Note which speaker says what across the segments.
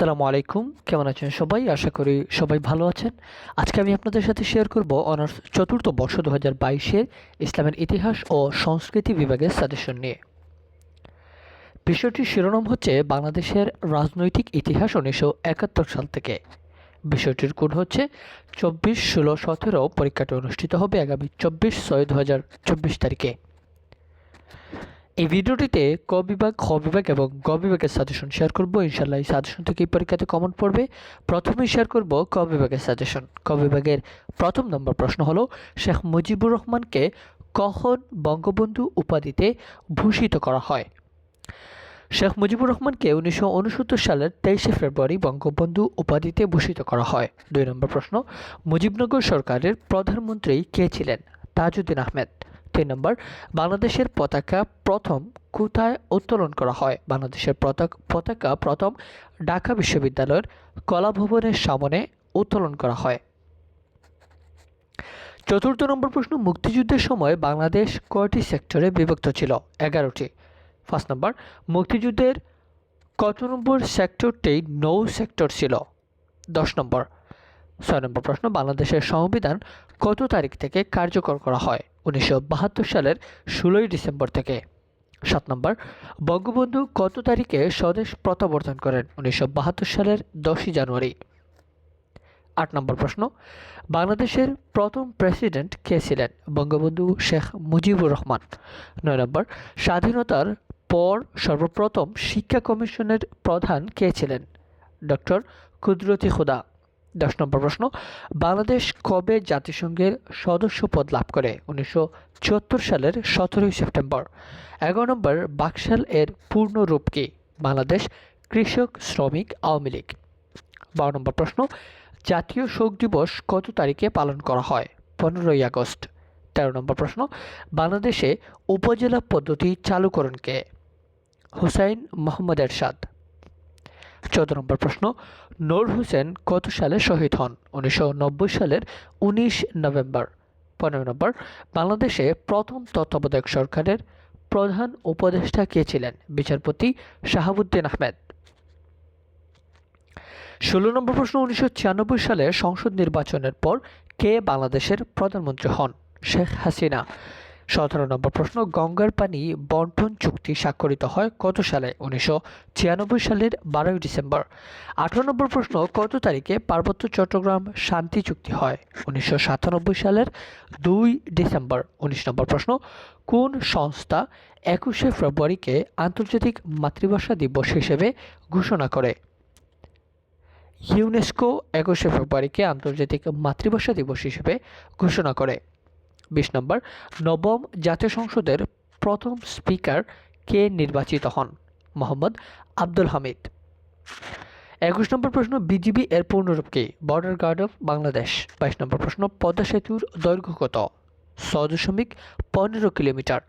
Speaker 1: আসসালামু আলাইকুম। কেমন আছেন সবাই? আশা করি সবাই ভালো আছেন। আজকে আমি আপনাদের সাথে শেয়ার করব অনার্স চতুর্থ বর্ষ দু হাজার বাইশের ইসলামের ইতিহাস ও সংস্কৃতি বিভাগের সাজেশন নিয়ে। বিষয়টির শিরোনাম হচ্ছে বাংলাদেশের রাজনৈতিক ইতিহাস উনিশশো একাত্তর সাল থেকে। বিষয়টির কোড হচ্ছে চব্বিশ ষোলো সতেরো পরীক্ষাটি অনুষ্ঠিত হবে আগামী চব্বিশ ছয় দু হাজার চব্বিশ তারিখে। এই ভিডিওটিতে ক বিভাগ, খ বিভাগ এবং গ বিভাগের সাজেশন শেয়ার করব। ইনশাল্লাহ এই সাজেশন থেকে এই পরীক্ষাতে কমন পড়বে। প্রথমেই শেয়ার করব ক বিভাগের সাজেশন ক বিভাগের প্রথম নম্বর প্রশ্ন হলো, শেখ মুজিবুর রহমানকে কখন বঙ্গবন্ধু উপাধিতে ভূষিত করা হয়? শেখ মুজিবুর রহমানকে উনিশশো উনসত্তর সালের তেইশে ফেব্রুয়ারি বঙ্গবন্ধু উপাধিতে ভূষিত করা হয়। দুই নম্বর প্রশ্ন, মুজিবনগর সরকারের প্রধানমন্ত্রী কে ছিলেন? তাজউদ্দিন আহমেদ। তিন নম্বর, বাংলাদেশের পতাকা প্রথম কোথায় উত্তোলন করা হয়? বাংলাদেশের পতাকা প্রথম ঢাকা বিশ্ববিদ্যালয়ের কলা ভবনের সামনে উত্তোলন করা হয়। চতুর্থ নম্বর প্রশ্ন, মুক্তিযুদ্ধের সময় বাংলাদেশ কয়টি সেক্টরে বিভক্ত ছিল? এগারোটি। ফার্স্ট নম্বর, মুক্তিযুদ্ধের কত নম্বর সেক্টরটি নৌ সেক্টর ছিল? দশ নম্বর। ছয় নম্বর প্রশ্ন, বাংলাদেশের সংবিধান কত তারিখ থেকে কার্যকর করা হয়? উনিশশো বাহাত্তর সালের ষোলোই ডিসেম্বর থেকে। সাত নম্বর, বঙ্গবন্ধু কত তারিখে স্বদেশ প্রত্যাবর্তন করেন? উনিশশো বাহাত্তর সালের দশই জানুয়ারি। আট নম্বর প্রশ্ন, বাংলাদেশের প্রথম প্রেসিডেন্ট কে ছিলেন? বঙ্গবন্ধু শেখ মুজিবুর রহমান। নয় নম্বর, স্বাধীনতার পর সর্বপ্রথম শিক্ষা কমিশনের প্রধান কে ছিলেন? ডক্টর কুদরতি খুদা দশ নম্বর প্রশ্ন, বাংলাদেশ কবে জাতিসংঘের সদস্য পদ লাভ করে? উনিশশো চুয়াত্তর সালের সতেরোই সেপ্টেম্বর। এগারো নম্বর, বাকশাল এর পূর্ণ রূপ কি? বাংলাদেশ কৃষক শ্রমিক আওয়ামী লীগ। বারো নম্বর প্রশ্ন, জাতীয় শোক দিবস কত তারিখে পালন করা হয়? পনেরোই আগস্ট। তেরো নম্বর প্রশ্ন, বাংলাদেশে উপজেলা পদ্ধতি চালুকরণকে হুসাইন মোহাম্মদ এরশাদ। চোদ্দ নম্বর প্রশ্ন, নূর হোসেন কত সালে শহীদ হন? উনিশশো নব্বই সালের উনিশ নভেম্বর। পনেরো নম্বর, বাংলাদেশে প্রথম তত্ত্বাবধায়ক সরকারের প্রধান উপদেষ্টা কে ছিলেন? বিচারপতি শাহাবুদ্দিন আহমেদ। ষোলো নম্বর প্রশ্ন, উনিশশো ছিয়ানব্বই সালে সংসদ নির্বাচনের পর কে বাংলাদেশের প্রধানমন্ত্রী হন? শেখ হাসিনা। সতেরো নম্বর প্রশ্ন, গঙ্গার পানি বন্টন চুক্তি স্বাক্ষরিত হয় কত সালে? উনিশশো ছিয়ানব্বই সালের বারোই ডিসেম্বর। আঠারো নম্বর প্রশ্ন, কত তারিখে পার্বত্য চট্টগ্রাম শান্তি চুক্তি হয়? উনিশশো সাতানব্বই সালের দুই ডিসেম্বর। উনিশ নম্বর প্রশ্ন, কোন সংস্থা একুশে ফেব্রুয়ারিকে আন্তর্জাতিক মাতৃভাষা দিবস হিসেবে ঘোষণা করে? ইউনেস্কো একুশে ফেব্রুয়ারিকে আন্তর্জাতিক মাতৃভাষা দিবস হিসেবে ঘোষণা করে। বিশ নম্বর, নবম জাতীয় সংসদের প্রথম স্পিকার কে নির্বাচিত হন? মোহাম্মদ আব্দুল হামিদ। একুশ নম্বর প্রশ্ন, বিজিবি এর পূর্ণরূপ কি? Border guard of Bangladesh. বাইশ নম্বর প্রশ্ন, পদ্মা সেতুর দৈর্ঘ্য কত? ছ দশমিক পনেরো কিলোমিটার।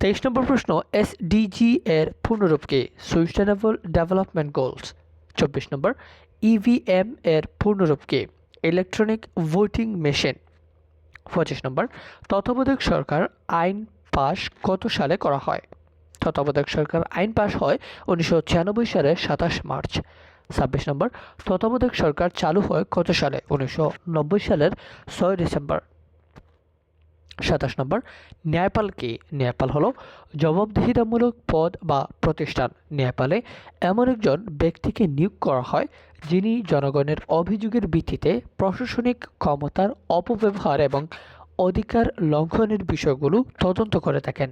Speaker 1: তেইশ নম্বর প্রশ্ন, এসডিজি এর পূর্ণরূপ কি? সুস্টেনেবল ডেভেলপমেন্ট গোলস চব্বিশ নম্বর, ইভিএম এর পূর্ণরূপ কি? ইলেকট্রনিক ভোটিং মেশিন পঁচিশ নম্বর, তত্ত্বাবধায়ক সরকার আইন পাশ কত সালে করা হয়? তত্ত্বাবধায়ক সরকার আইন পাশ হয় উনিশশো ছিয়ানব্বই সালের সাতাশ মার্চ। ছাব্বিশ নম্বর, তত্ত্বাবধায়ক সরকার চালু হয় কত সালে? উনিশশো নব্বই সালের ছয় ডিসেম্বর। সাতাশ নম্বর। ন্যায়পাল কি? ন্যায়পাল হলো জবাবদিহিতামূলক পদ বা প্রতিষ্ঠান। ন্যায়পালে এমন একজন ব্যক্তিকে নিয়োগ করা হয় যিনি জনগণের অভিযোগের ভিত্তিতে প্রশাসনিক ক্ষমতার অপব্যবহার এবং অধিকার লঙ্ঘনের বিষয়গুলো তদন্ত করে থাকেন।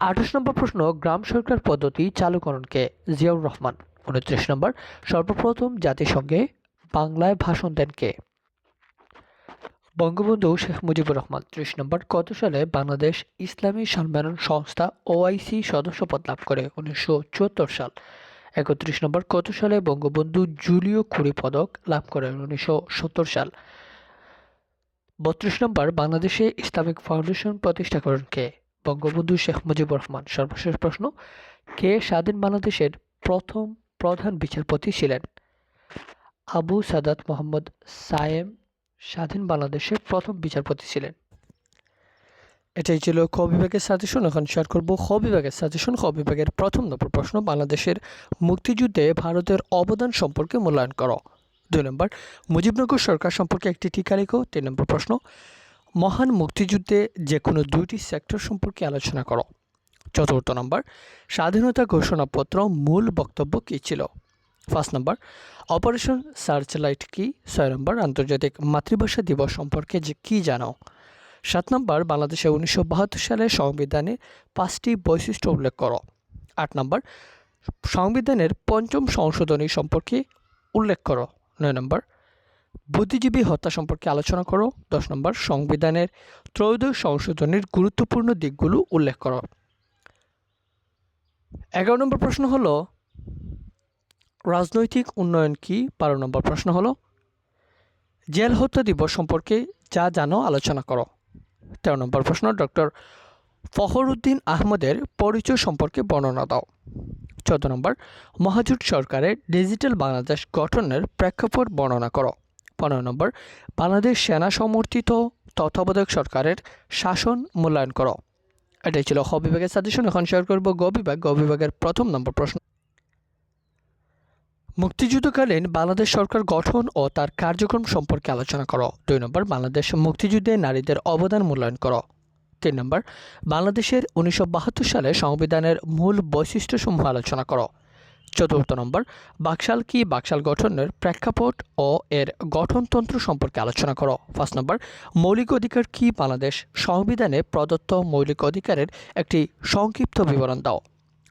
Speaker 1: আঠাশ নম্বর প্রশ্ন, গ্রাম সরকার পদ্ধতি চালুকরণকে জিয়াউর রহমান। উনত্রিশ নম্বর, সর্বপ্রথম জাতিসংঘে বাংলায় ভাষণ দেন কে? বঙ্গবন্ধু শেখ মুজিবুর রহমান ত্রিশ নম্বর কত সালে বাংলাদেশ ইসলামী সম্মেলন সংস্থা ওআইসি সদস্যপদ লাভ করে? উনিশশো চুয়াত্তর সাল। একত্রিশ নম্বর কত সালে বঙ্গবন্ধু জুলিও কুড়ি পদক লাভ করেন উনিশশো সাল। বত্রিশ নম্বর বাংলাদেশে ইসলামিক ফাউন্ডেশন প্রতিষ্ঠা করেন কে? বঙ্গবন্ধু শেখ মুজিবুর রহমান। সর্বশেষ প্রশ্ন, কে স্বাধীন বাংলাদেশের প্রথম প্রধান বিচারপতি ছিলেন? আবু সাদাত মোহাম্মদ সায়েম স্বাধীন বাংলাদেশের প্রথম বিচারপতি ছিলেন। এটাই ছিল খ বিভাগের সাজেশন এখন শেয়ার করব খ বিভাগের সাজেশন খ বিভাগের প্রথম নম্বর প্রশ্ন, বাংলাদেশের মুক্তিযুদ্ধে ভারতের অবদান সম্পর্কে মূল্যায়ন করো। দুই নম্বর, মুজিবনগর সরকার সম্পর্কে একটি টিকা লেখো। তিন নম্বর প্রশ্ন, মহান মুক্তিযুদ্ধে যে কোনো দুইটি সেক্টর সম্পর্কে আলোচনা করো। চতুর্থ নম্বর, স্বাধীনতা ঘোষণাপত্র মূল বক্তব্য কী ছিল? ফার্স্ট নম্বর, অপারেশন সার্চলাইট কি? ছয় নম্বর, আন্তর্জাতিক মাতৃভাষা দিবস সম্পর্কে যে কী জানো? সাত নম্বর, বাংলাদেশে উনিশশো বাহাত্তর সালে সংবিধানে পাঁচটি বৈশিষ্ট্য উল্লেখ করো। আট নম্বর, সংবিধানের পঞ্চম সংশোধনী সম্পর্কে উল্লেখ করো। নয় নম্বর, বুদ্ধিজীবী হত্যা সম্পর্কে আলোচনা করো। দশ নম্বর, সংবিধানের ত্রয়োদশ সংশোধনীর গুরুত্বপূর্ণ দিকগুলো উল্লেখ করো। এগারো নম্বর প্রশ্ন হলো রাজনৈতিক উন্নয়ন কি? বারো নম্বর প্রশ্ন হলো, জেল হত্যা দিবস সম্পর্কে যা জানো আলোচনা করো। তেরো নম্বর প্রশ্ন, ডক্টর ফখরুদ্দিন আহমদের পরিচয় সম্পর্কে বর্ণনা দাও। চোদ্দ নম্বর, মহাজোট সরকারের ডিজিটাল বাংলাদেশ গঠনের প্রেক্ষাপট বর্ণনা করো। পনেরো নম্বর, বাংলাদেশ সেনা সমর্থিত তত্ত্বাবধায়ক সরকারের শাসন মূল্যায়ন করো। এটাই ছিল খ বিভাগের সাজেশন এখন শেয়ার করব গ বিভাগ। গ বিভাগের প্রথম নম্বর প্রশ্ন। মুক্তিযুদ্ধকালীন বাংলাদেশ সরকার গঠন ও তার কার্যক্রম সম্পর্কে আলোচনা করো। দুই নম্বর, বাংলাদেশ মুক্তিযুদ্ধে নারীদের অবদান মূল্যায়ন করো। তিন নম্বর, বাংলাদেশের উনিশশো বাহাত্তর সালে সংবিধানের মূল বৈশিষ্ট্যসমূহ আলোচনা করো। চতুর্থ নম্বর, বাকশাল কি বাকশাল গঠনের প্রেক্ষাপট ও এর গঠনতন্ত্র সম্পর্কে আলোচনা করো। ফার্স্ট নম্বর, মৌলিক অধিকার কি বাংলাদেশ সংবিধানে প্রদত্ত মৌলিক অধিকারের একটি সংক্ষিপ্ত বিবরণ দাও।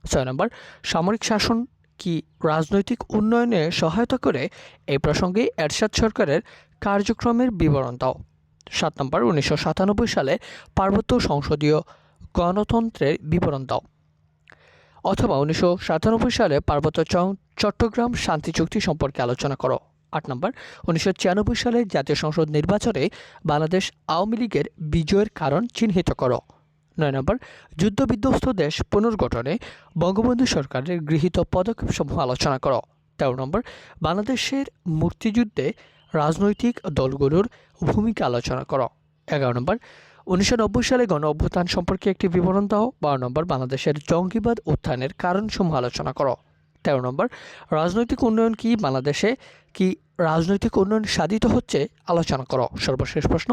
Speaker 1: ছয় নম্বর, সামরিক শাসন কি রাজনৈতিক উন্নয়নে সহায়তা করে এই প্রসঙ্গে এরশাদ সরকারের কার্যক্রমের বিবরণ দাও। সাত নম্বর, উনিশশো সাতানব্বই সালে পার্বত্য সংসদীয় গণতন্ত্রের বিবরণ দাও। অথবা উনিশশো সাতানব্বই সালে পার্বত্য চং- চট্টগ্রাম শান্তি চুক্তি সম্পর্কে আলোচনা করো। আট নম্বর, উনিশশো ছিয়ানব্বই সালে জাতীয় সংসদ নির্বাচনে বাংলাদেশ আওয়ামী লীগের বিজয়ের কারণ চিহ্নিত করো। নয় নম্বর, যুদ্ধবিধ্বস্ত দেশ পুনর্গঠনে বঙ্গবন্ধু সরকারের গৃহীত পদক্ষেপসমূহ আলোচনা করো। তেরো নম্বর, বাংলাদেশের মুক্তিযুদ্ধে রাজনৈতিক দলগুলোর ভূমিকা আলোচনা করো। এগারো নম্বর, উনিশশো নব্বই সালে গণ অভ্যুত্থান সম্পর্কে একটি বিবরণ দাও। বারো নম্বর, বাংলাদেশের জঙ্গিবাদ উত্থানের কারণসমূহ আলোচনা করো। তেরো নম্বর, রাজনৈতিক উন্নয়ন কি, বাংলাদেশে কি রাজনৈতিক উন্নয়ন সাধিত হচ্ছে? আলোচনা করো। সর্বশেষ প্রশ্ন,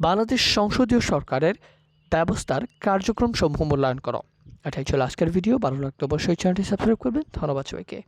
Speaker 1: বাংলাদেশ সংসদীয় সরকারের ব্যবস্থার কার্যক্রম সমূহ মূল্যায়ন করো। এটাই ছিল আজকের ভিডিও ভালো লাগলে অবশ্যই চ্যানেলটি সাবস্ক্রাইব করবেন। ধন্যবাদ সবাইকে।